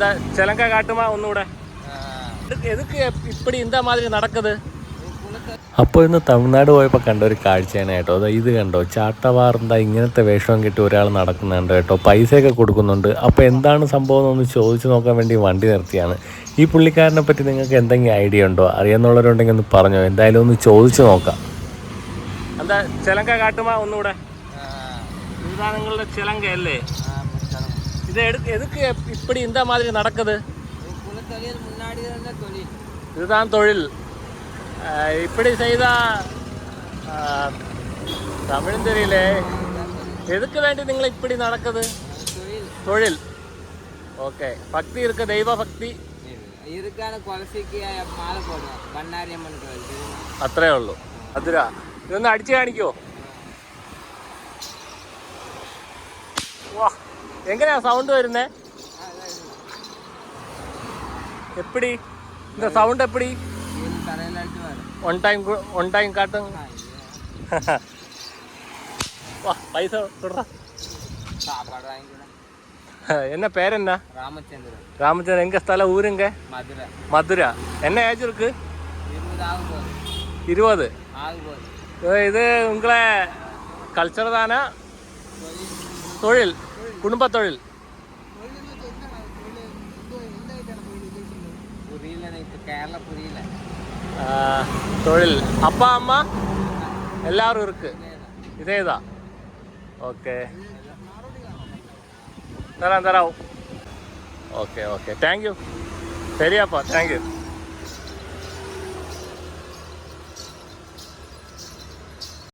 എന്താ ചിലങ്ക കാട്ടുമാ ഒന്നുകൂടെ? എതുക്ക് ഇപ്പടി എന്താ മാതിരി നടക്കുന്നത് അപ്പോൾ ഇന്ന് തമിഴ്നാട് പോയപ്പോൾ കണ്ട ഒരു കാഴ്ചയാണ് കേട്ടോ. അത് ഇത് കണ്ടോ? ചാട്ടവാറിന്റെ ഇങ്ങനത്തെ വേഷം കിട്ടി ഒരാൾ നടക്കുന്നുണ്ട് കേട്ടോ. പൈസയൊക്കെ കൊടുക്കുന്നുണ്ട്. അപ്പോൾ എന്താണ് സംഭവം എന്നൊന്ന് ചോദിച്ചു നോക്കാൻ വേണ്ടി വണ്ടി നിർത്തിയാണ്. ഈ പുള്ളിക്കാരനെ പറ്റി നിങ്ങൾക്ക് എന്തെങ്കിലും ഐഡിയ ഉണ്ടോ? അറിയാന്നുള്ളവരുണ്ടെങ്കിൽ ഒന്ന് പറഞ്ഞോ. എന്തായാലും ഒന്ന് ചോദിച്ചു നോക്കാം. എന്താ ചിലങ്ക കാട്ടുമാ ഒന്നുകൂടെ? നിങ്ങളുടെ ചിലങ്ക അല്ലേ இது எதுக்கு எதுக்கு இப்படி இந்த மாதிரி நடக்குது குலத்தொழில் முன்னாடி இருந்த தொழில் இதுதான் தொழில் அஹ் இப்படி செய்தா அஹ், தமிழும் தெரியல எதுக்கு வேண்டி നിങ്ങൾ இப்படி நடக்குது தொழில் തൊഴിൽ ஓகே பக்தி இருக்க தெய்வ பக்தி இதுக்கான கொலசைக்கு மாலை போடுவோம் பண்ணாரி அம்மன் கோயில் தெரியுமா? അത്രേ ഉള്ളൂ അതിര ഇതൊന്ന് അടിച്ചു കാണിക്കോ വാ എങ്ങനെയാ സൗണ്ട് വരുന്നേ എപ്പിടി இந்த சவுண்ட் எப்படி இது தலையில அடிச்சு வரும் ஒன் டைம் ஒன் டைம் காட்டும் ஆ, இது வா பைசா விடுறா சாப்பாடு வாங்கிக்கிறேன் என்ன பேர் என்ன ராமச்சந்திரன் ராமச்சந்திரன் எங்க ஸ்தலம் ஊருங்க மதுரை மதுரை என்ன ஏஜ் இருக்கு இருபது ஆக போகுது இருபது ஆக போகுது കുടുംബത്തൊഴിൽ. തൊഴിൽ. അപ്പ അമ്മ? എല്ലാവരും ഇർക്ക് ഇതേതാ? ഓക്കെ. തരാം തരാവും ഓക്കെ ഓക്കെ. താങ്ക് യു ശരിയാപ്പാ താങ്ക് യു